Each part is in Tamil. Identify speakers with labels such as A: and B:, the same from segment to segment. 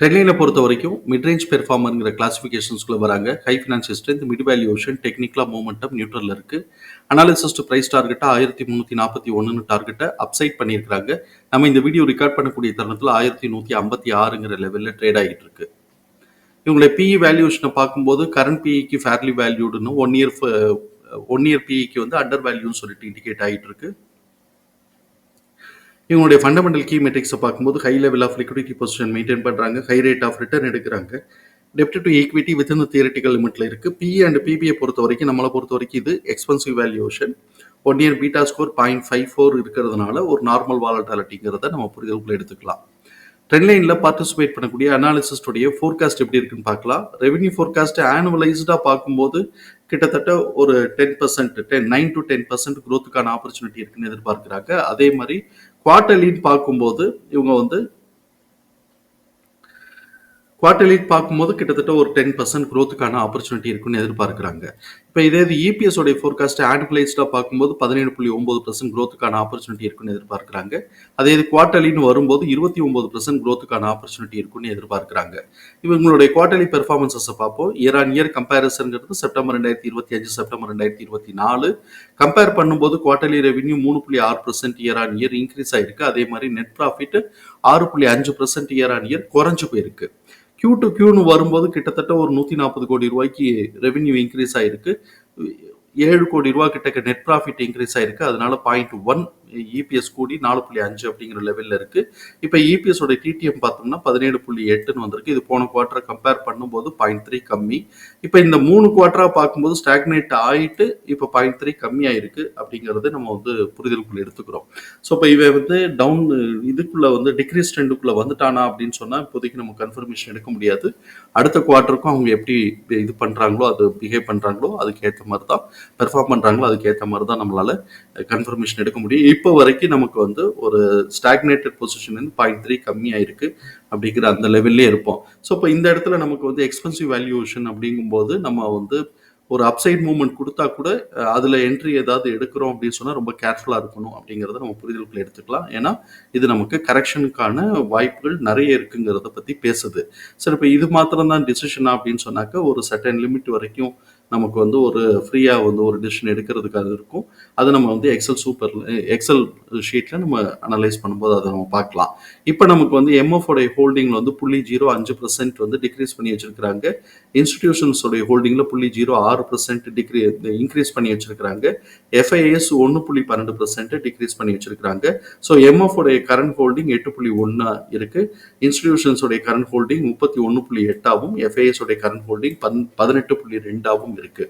A: ட்ரெட்லைனை பொறுத்த வரைக்கும் மிட்ரேஞ்ச் பெர்ஃபார்மருங்கிற கிளாஸிஃபிகேஷன்ஸ்குள்ளே வராங்க. High financial strength mid valuation டெக்னிக்கலா மூமெண்டம் நியூட்ரலில் இருக்குது அனாலிசிஸ் டு பிரைஸ் டார்கெட்டை ஆயிரத்தி முந்நூற்றி நாற்பத்தி ஒன்றுன்னு டார்கெட்டை அப்சைட் பண்ணியிருக்கிறாங்க. நம்ம இந்த வீடியோ ரெக்கார்ட் பண்ணக்கூடிய தருணத்தில் ஆயிரத்தி நூற்றி ஐம்பத்தி ஆறுங்கிற லெவலில் ட்ரேட் ஆகிட்டு இருக்கு. இவங்களுடைய பிஇ வேல்யூஷனை பார்க்கும்போது கரண்ட் பிஇக்கு ஃபேர்லி வேல்யூடுன்னு ஒன் இயர் ஒன் இயர் பிஇக்கு வந்து அண்டர் வேல்யூன்னு சொல்லிட்டு இண்டிகேட் ஆகிட்டு இருக்கு. இவங்களுடைய ஃபண்டமெண்டல் கீ மெட்ரிக்ஸை பார்க்கும்போது high level of liquidity position maintain பண்ணுறாங்க ஹை ரேட் ஆஃப் ரிட்டர்ன் எடுக்கிறாங்க. டெப்ட் டு ஈக்விட்டி வித்தின் தியரட்டிக்கல் லிமிட்ல இருக்குது பி அண்ட் பிபிஐ பொறுத்த வரைக்கும் நம்மளை பொறுத்த வரைக்கும் இது expensive valuation one year beta score point five four இருக்கிறதுனால ஒரு நார்மல் வாலட்டாலிட்டிங்கிறத நம்ம புரிதலுக்குள்ள எடுத்துக்கலாம். ட்ரெண்ட்லைனில் பார்ட்டிசிபேட் பண்ணக்கூடிய அனாலிசிஸ்டுடைய ஃபோர்காஸ்ட் எப்படி இருக்குன்னு பார்க்கலாம். ரெவன்யூ ஃபோர்காஸ்ட் ஆனுவலைஸ்டாக பார்க்கும்போது கிட்டத்தட்ட ஒரு ten percent ten nine to ten percent குரோத்துக்கான opportunity இருக்குன்னு எதிர்பார்க்குறாங்க. அதே மாதிரி குவார்டர்லின்னு பார்க்கும்போது இவங்க வந்து குவார்டர்லி பார்க்கும்போது கிட்டத்தட்ட ஒரு டென் பர்சன்ட் க்ரோத்துக்கான ஆப்பர்ச்சுனிட்டி இருக்குன்னு எதிர்பார்க்குறாங்க. இப்போ இதே இது இபிஎஸ் உடைய ஃபோர்காஸ்ட் ஆனுவலைஸ்டாக பார்க்கும்போது பதினேழு புள்ளி ஒன்பது பர்சன்ட் க்ரோத்துக்கான ஆப்பர்ச்சுனிட்டி இருக்குன்னு எதிர்பார்க்குறாங்க. அதே இது குவார்டர்லின்னு வரும்போது இருபத்தி ஒன்பது பர்சன்ட் க்ரோத்துக்கான ஆப்பர்ச்சுனிட்டி இருக்குன்னு எதிர்பார்க்குறாங்க. இவங்களுடைய குவார்டர்லி பெர்ஃபார்மன்ஸஸை பார்ப்போம். இயர் ஆன் இயர் கம்பேரிசன்ங்கிறது செப்டம்பர் ரெண்டாயிரத்தி இருபத்தி அஞ்சு செப்டம்பர் ரெண்டாயிரத்தி இருபத்தி நாலு. கம்பேர் பண்ணும்போது குவார்டர்லி ரெவன்யூ மூணு புள்ளி ஆறு percent year on year increase ஆயிருக்கு. அதே மாதிரி நெட் ப்ராஃபிட் ஆறு புள்ளி அஞ்சு பர்சன்ட் இயர் ஆன் இயர் குறைஞ்சு போயிருக்கு. கியூ டு கியூன்னு வரும்போது கிட்டத்தட்ட ஒரு நூற்றி நாற்பது கோடி ரூபாய்க்கு ரெவென்யூ இன்க்ரீஸ் ஆயிருக்கு. ஏழு கோடி ரூபா கிட்ட நெட் ப்ராஃபிட் இன்க்ரீஸ் ஆயிருக்கு. அதனால பாயிண்ட் ஒன் இபிஎஸ் கூடி நாலு புள்ளி அஞ்சு அப்படிங்கிற லெவலில் இருக்குது இப்போ இபிஎஸோட டிடிஎம் பார்த்தோம்னா பதினேழு புள்ளி எட்டுன்னு வந்திருக்கு. இது போன குவார்டரை கம்பேர் பண்ணும்போது பாயிண்ட் த்ரீ கம்மி. இப்போ இந்த மூணு குவார்ட்டராக பார்க்கும்போது ஸ்டாக்னேட் ஆகிட்டு இப்போ பாயிண்ட் த்ரீ கம்மி ஆயிருக்கு அப்படிங்கிறது நம்ம வந்து புரிதலுக்குள்ள எடுத்துக்கிறோம். ஸோ இப்போ இவன் வந்து டவுன் இதுக்குள்ளே வந்து டிக்ரீஸ் ட்ரெண்டுக்குள்ளே வந்துட்டானா அப்படின்னு சொன்னால் இப்போதைக்கு நம்ம கன்ஃபர்மேஷன் எடுக்க முடியாது. அடுத்த குவார்ட்டருக்கும் அவங்க எப்படி இது பண்ணுறாங்களோ அது பிஹேவ் பண்ணுறாங்களோ அதுக்கு ஏற்ற மாதிரி தான் பெர்ஃபார்ம் பண்ணுறாங்களோ அதுக்கு ஏற்ற மாதிரி தான் நம்மளால கன்ஃபர்மேஷன் எடுக்க முடியும். இப்போ வரைக்கும் நமக்கு வந்து ஒரு ஸ்டாக்னேட்டட் பொசிஷன் பாயிண்ட் த்ரீ கம்மியாயிருக்கு அப்படிங்கிற அந்த லெவல்லே இருப்போம். ஸோ இப்போ இந்த இடத்துல நமக்கு வந்து எக்ஸ்பென்சிவ் வேல்யூவேஷன் அப்படிங்கும்போது நம்ம வந்து ஒரு அப்சைட் மூவ்மெண்ட் கொடுத்தா கூட அதில் அதுல என்ட்ரி ஏதாவது எடுக்கிறோம் அப்படின்னு சொன்னா ரொம்ப கேர்ஃபுல்லா இருக்கணும் அப்படிங்கறத நம்ம புரிதலுக்குள்ள எடுத்துக்கலாம். ஏன்னா இது நமக்கு கரெக்ஷனுக்கான வாய்ப்புகள் நிறைய இருக்குங்கிறத பத்தி பேசுது. சரி இப்போ இது மாத்திரம் தான் டிசிஷனா அப்படின்னு சொன்னாக்க ஒரு சர்டன் லிமிட் வரைக்கும் நமக்கு வந்து ஒரு ஃப்ரீயாக வந்து ஒரு டிசிஷன் எடுக்கிறதுக்காக இருக்கும். அது நம்ம வந்து எக்ஸல் சூப்பர் எக்ஸல் ஷீட்டில் நம்ம அனலைஸ் பண்ணும்போது அதை நம்ம பார்க்கலாம். இப்போ நமக்கு வந்து எம்எஃப் ஹோல்டிங்கில் வந்து புள்ளி ஜீரோ அஞ்சு பர்சன்ட் வந்து டிக்ரீஸ் பண்ணி வச்சிருக்காங்க இன்ஸ்டிடியூஷன்ஸோடைய ஹோல்டிங்கில் புள்ளி ஜீரோ ஆறு பர்சன்ட் டிக்ரீ இன்க்ரீஸ் பண்ணி வச்சிருக்காங்க எஃப்ஐஎஸ் ஒன்று புள்ளி பன்னெண்டு பர்சன்ட் டிக்ரீஸ் பண்ணி வச்சுருக்கிறாங்க. ஸோ எம்எஃப் உடைய கரண்ட் ஹோல்டிங் எட்டு புள்ளி ஒன்றா இருக்குது இன்ஸ்டிடியூஷன்ஸோடைய கரண்ட் ஹோல்டிங் முப்பத்தி ஒன்று புள்ளி எட்டாவும் எஃப்ஐஎஸ் உடைய கரண்ட் ஹோல்டிங் பன் பதினெட்டு புள்ளி ரெண்டாவும் இருக்கு.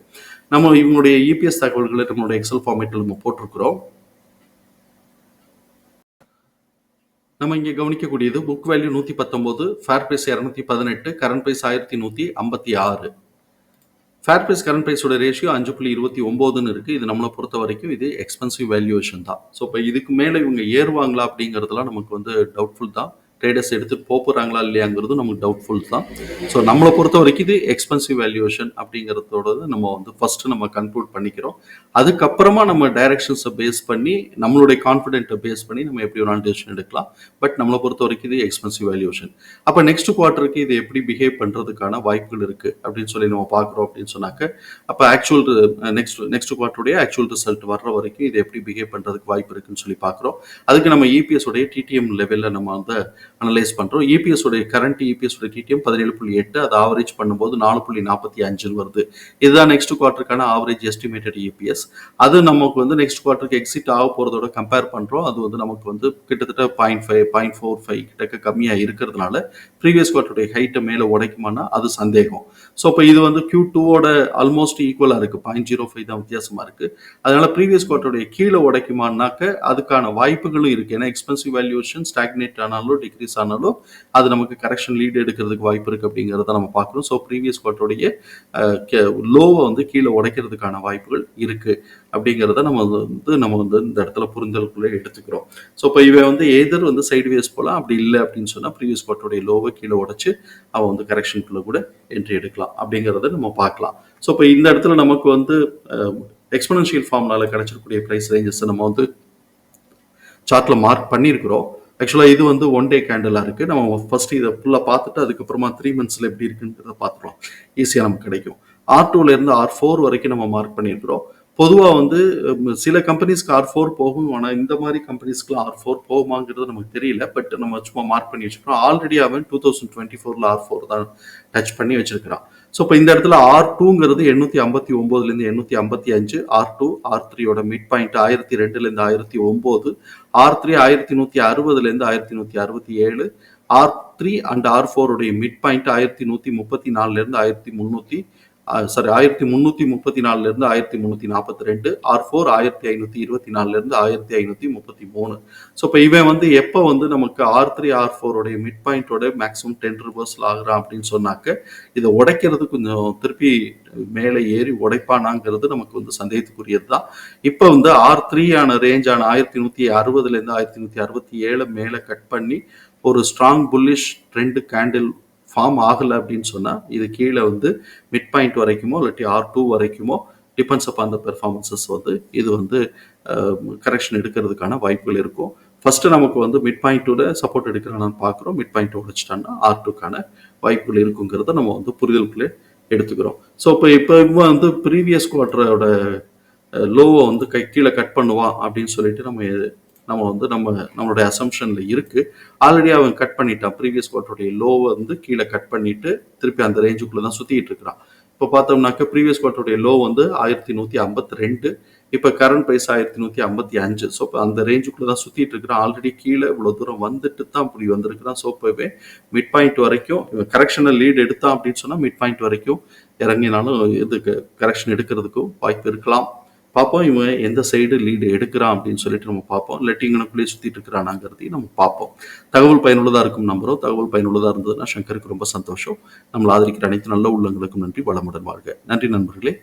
A: நம்ம இவங்களுடைய இபிஎஸ் தகவல்களை நம்மளுடைய எக்ஸல் ஃபார்மேட்டில் நம்ம போட்டிருக்கிறோம். நம்ம இங்கே கவனிக்கக்கூடியது புக் வேல்யூ நூற்றி பத்தொம்போது ஃபேர் ப்ரைஸ் இரநூத்தி பதினெட்டு கரண்ட் ப்ரைஸ் ஆயிரத்தி நூற்றி ஐம்பத்தி ஆறு. ஃபேர் ப்ரைஸ் கரண்ட் ப்ரைஸோட ரேஷியோ அஞ்சு புள்ளி இருபத்தி ஒம்போதுன்னு இருக்குது இது நம்மளை பொறுத்த வரைக்கும் இது எக்ஸ்பென்சிவ் வேல்யூவேஷன் தான். ஸோ இப்போ இதுக்கு மேலே இவங்க ஏறுவாங்களா அப்படிங்கிறதுலாம் நமக்கு வந்து டவுட்ஃபுல் தான். ட்ரேடர்ஸ் எடுத்து போகிறாங்களா இல்லையாங்கிறது நமக்கு டவுட்ஃபுல் தான். ஸோ நம்மளை பொறுத்த வரைக்கும் இது எக்ஸ்பென்சிவ் வேல்யூவேஷன் அப்படிங்கிறதோட நம்ம வந்து ஃபர்ஸ்ட் நம்ம கன்க்ளூட் பண்ணிக்கிறோம். அதுக்கப்புறமா நம்ம டைரக்ஷன்ஸை பேஸ் பண்ணி நம்மளுடைய கான்ஃபிடென்ட்டை பேஸ் பண்ணி நம்ம எப்படி வேணாலும் டிசிஷன் எடுக்கலாம். பட் நம்மளை பொறுத்த வரைக்கும் இது எக்ஸ்பென்சிவ் வேல்யூவேஷன் அப்போ நெக்ஸ்ட் குவார்ட்டருக்கு இது எப்படி பிஹேவ் பண்ணுறதுக்கான வாய்ப்புகள் இருக்குது அப்படின்னு சொல்லி நம்ம பார்க்குறோம் அப்படின்னு சொன்னாக்க அப்போ ஆக்சுவல் நெக்ஸ்ட் நெக்ஸ்ட் குவார்ட்டருடைய ஆக்சுவல் ரிசல்ட் வர்ற வரைக்கும் இது எப்படி பிஹேவ் பண்ணுறதுக்கு வாய்ப்பு இருக்குன்னு சொல்லி பார்க்குறோம். அதுக்கு நம்ம இபிஎஸ் உடைய டிடிஎம் லெவலில் நம்ம வந்து அனலைஸ் பண்ணுறோம் இபிஎஸ் உடைய கரண்ட் இபிஎஸ் உடைய டிடிஎம் பதினேழு புள்ளி எட்டு அது ஆவரேஜ் பண்ணும்போது நாலு புள்ளி நாற்பத்தி அஞ்சில் வருது. இதுதான் நெக்ஸ்ட் குவார்ட்டருக்கான ஆவரேஜ் எஸ்டிமேட்டட் இபிஎஸ் அது நமக்கு வந்து நெக்ஸ்ட் குவார்ட்டருக்கு எக்ஸிட் ஆக போகிறதோட கம்பேர் பண்ணுறோம் அது வந்து நமக்கு வந்து கிட்டத்தட்ட point five point four five கிட்டக்க கம்மியாக இருக்கிறதுனால ப்ரீவியஸ் குவார்ட்டருடைய ஹைட்டை மேலே உடைக்குமானா அது சந்தேகம். ஸோ இப்போ இது வந்து கியூ டூவோட ஆல்மோஸ்ட் ஈக்குவலாக இருக்குது பாயிண்ட் ஜீரோ ஃபைவ் தான் வித்தியாசமாக இருக்குது அதனால ப்ரீவியஸ் குவார்ட்டருடைய கீழே உடைக்குமானாக்க அதுக்கான வாய்ப்புகளும் இருக்குது ஏன்னா எக்ஸ்பென்சிவ் வேல்யூஷன் ஸ்டாக்னேட் ஆனாலும் டிக்ரீஸ் இன்க்ரீஸ் ஆனாலும் அது நமக்கு கரெக்ஷன் லீடு எடுக்கிறதுக்கு வாய்ப்பு இருக்குது அப்படிங்கிறத நம்ம பார்க்குறோம் ஸோ ப்ரீவியஸ் குவார்ட்டருடைய லோவை வந்து கீழே உடைக்கிறதுக்கான வாய்ப்புகள் இருக்குது அப்படிங்கிறத நம்ம வந்து நம்ம வந்து இந்த இடத்துல புரிதலுக்குள்ளே எடுத்துக்கிறோம். ஸோ இப்போ இவன் வந்து எதிர் வந்து சைடுவேஸ் போகலாம் அப்படி இல்லை அப்படின்னு சொன்னால் ப்ரீவியஸ் குவார்ட்டருடைய லோவை கீழே உடைச்சு அவன் வந்து கரெக்ஷனுக்குள்ளே கூட என்ட்ரி எடுக்கலாம் அப்படிங்கிறத நம்ம பார்க்கலாம். ஸோ இப்போ இந்த இடத்துல நமக்கு வந்து எக்ஸ்பனன்ஷியல் ஃபார்ம்னால கிடைச்சிருக்கக்கூடிய ப்ரைஸ் ரேஞ்சஸ் நம்ம வந்து சார்ட்டில் மார்க் பண்ணியிருக்கிறோம். ஆக்சுவலாக இது வந்து ஒன் டே கேண்டலாக இருக்குது நம்ம ஃபர்ஸ்ட் இதை ஃபுல்லாக பார்த்துட்டு அதுக்கப்புறமா த்ரீ மந்த்ஸில் எப்படி இருக்குன்றத பார்த்துருவோம் ஈஸியாக நமக்கு கிடைக்கும். ஆர் டூலேருந்து ஆர் ஃபோர் வரைக்கும் நம்ம மார்க் பண்ணியிருக்கிறோம் பொதுவாக வந்து சில கம்பெனிஸ்க்கு ஆர் ஃபோர் போகும். ஆனால் இந்த மாதிரி கம்பெனிஸ்க்குலாம் ஆர் ஃபோர் போகுமாங்கிறது நமக்கு தெரியல. பட் நம்ம சும்மா மார்க் பண்ணி வச்சுக்கிறோம். ஆல்ரெடி அவன் டூ தௌசண்ட் டுவெண்ட்டி ஃபோரில் ஆர் ஃபோர் தான் டச் பண்ணி வச்சிருக்கிறான். ஸோ இப்போ இந்த இடத்துல ஆர் டூங்கிறது எண்ணூற்றி ஐம்பத்தி ஒம்போதுலேருந்து எண்ணூற்றி ஐம்பத்தி அஞ்சு ஆர் டூ ஆர் த்ரீயோட மிட் பாயிண்ட் ஆயிரத்தி ரெண்டுலேருந்து ஆயிரத்தி ஒம்பது ஆர் த்ரீ ஆயிரத்தி நூற்றி அறுபதுலேருந்து ஆயிரத்தி நூற்றி அறுபத்தி ஏழு ஆர் த்ரீ அண்ட் ஆர் ஃபோருடைய மிட் பாயிண்ட் ஆயிரத்தி நூற்றி முப்பத்தி நாலுலேருந்து ஆயிரத்தி முந்நூற்றி சாரி ஆயிரத்தி முந்நூற்றி முப்பத்தி நாலுலேருந்து ஆயிரத்தி முந்நூற்றி நாற்பத்தி ரெண்டு ஆர் ஃபோர் ஆயிரத்தி ஐநூற்றி இருபத்தி நாலுலேருந்து ஆயிரத்தி ஐநூற்றி முப்பத்தி மூணு ஸோ இப்போ இவன் வந்து எப்போ வந்து நமக்கு ஆர் த்ரீ ஆர் ஃபோருடைய மிட் பாயிண்டோட மேக்ஸிமம் டென் ரிவர்ஸில் ஆகுறான் அப்படின்னு சொன்னாக்க இதை உடைக்கிறது கொஞ்சம் திருப்பி மேலே ஏறி உடைப்பானாங்கிறது நமக்கு வந்து சந்தேகத்துக்குரியது தான் இப்போ வந்து ஆர் த்ரீ ஆன ரேஞ்சான ஆயிரத்தி நூற்றி அறுபதுலேருந்து ஆயிரத்தி நூற்றி அறுபத்தி ஏழு மேலே கட் பண்ணி ஒரு strong bullish trend candle form ஆகலை அப்படின்னு சொன்னால் இது கீழே வந்து மிட் பாயிண்ட் வரைக்குமோ இல்லாட்டி ஆர் டூ வரைக்குமோ டிபெண்ட்ஸ் அப்பான் த பெர்ஃபார்மன்சஸ் வந்து இது வந்து கரெக்ஷன் எடுக்கிறதுக்கான வாய்ப்புகள் இருக்கும். ஃபஸ்ட்டு நமக்கு வந்து மிட் பாயிண்ட்டோட சப்போர்ட் எடுக்கிறானான்னு பார்க்குறோம். மிட் பாயிண்ட் உடைச்சிட்டான்னா ஆர் டூக்கான வாய்ப்புகள் இருக்குங்கிறத நம்ம வந்து புரிதலுக்குள்ளே எடுத்துக்கிறோம். ஸோ இப்போ இப்போ இவன் வந்து ப்ரீவியஸ் குவார்டரோட லோவை வந்து கை கீழே கட் பண்ணுவான் அப்படின்னு சொல்லிட்டு நம்ம நம்ம வந்து நம்ம நம்மளுடைய அசம்ஷன்ல இருக்கு. ஆல்ரெடி அவன் கட் பண்ணிட்டான். ப்ரீவியஸ் குவார்ட்டருடைய லோ வந்து கீழே கட் பண்ணிட்டு திருப்பி அந்த ரேஞ்சுக்குள்ள தான் சுத்திட்டு இருக்கிறான். இப்போ பார்த்தோம்னாக்க ப்ரீவியஸ் குவார்ட்டருடைய லோ வந்து ஆயிரத்தி நூற்றி ஐம்பத்தி ரெண்டு இப்போ கரண்ட் ப்ரைஸ் ஆயிரத்தி நூற்றி ஐம்பத்தி அஞ்சு. ஸோ இப்போ அந்த ரேஞ்சுக்குள்ள தான் சுத்திட்டு இருக்கிறான். ஆல்ரெடி கீழே இவ்வளோ தூரம் வந்துட்டு தான் இப்படி வந்திருக்கிறான். ஸோ இப்போவே மிட் பாயிண்ட் வரைக்கும் கரெக்ஷனல் லீட் எடுத்தான் அப்படின்னு சொன்னால் மிட் பாயிண்ட் வரைக்கும் இறங்கினாலும் இதுக்கு கரெக்ஷன் எடுக்கிறதுக்கும் வாய்ப்பு இருக்கலாம். பார்ப்போம் இவன் எந்த சைடு லீடு எடுக்கிறான் அப்படின்னு சொல்லிட்டு நம்ம பார்ப்போம். இல்லாட்டி இங்கனுக்குள்ளேயே சுற்றிட்டு இருக்கிறானாங்கிறதையும் நம்ம பார்ப்போம். தகவல் பயனுள்ளதாக இருக்கும் நம்புறோம். தகவல் பயனுள்ளதாக இருந்ததுன்னா சங்கருக்கு ரொம்ப சந்தோஷம். நம்மளை ஆதரிக்கிற அனைத்து நல்ல உள்ளங்களுக்கும் நன்றி. வளமுடன் வாழ்க. நன்றி நண்பர்களே.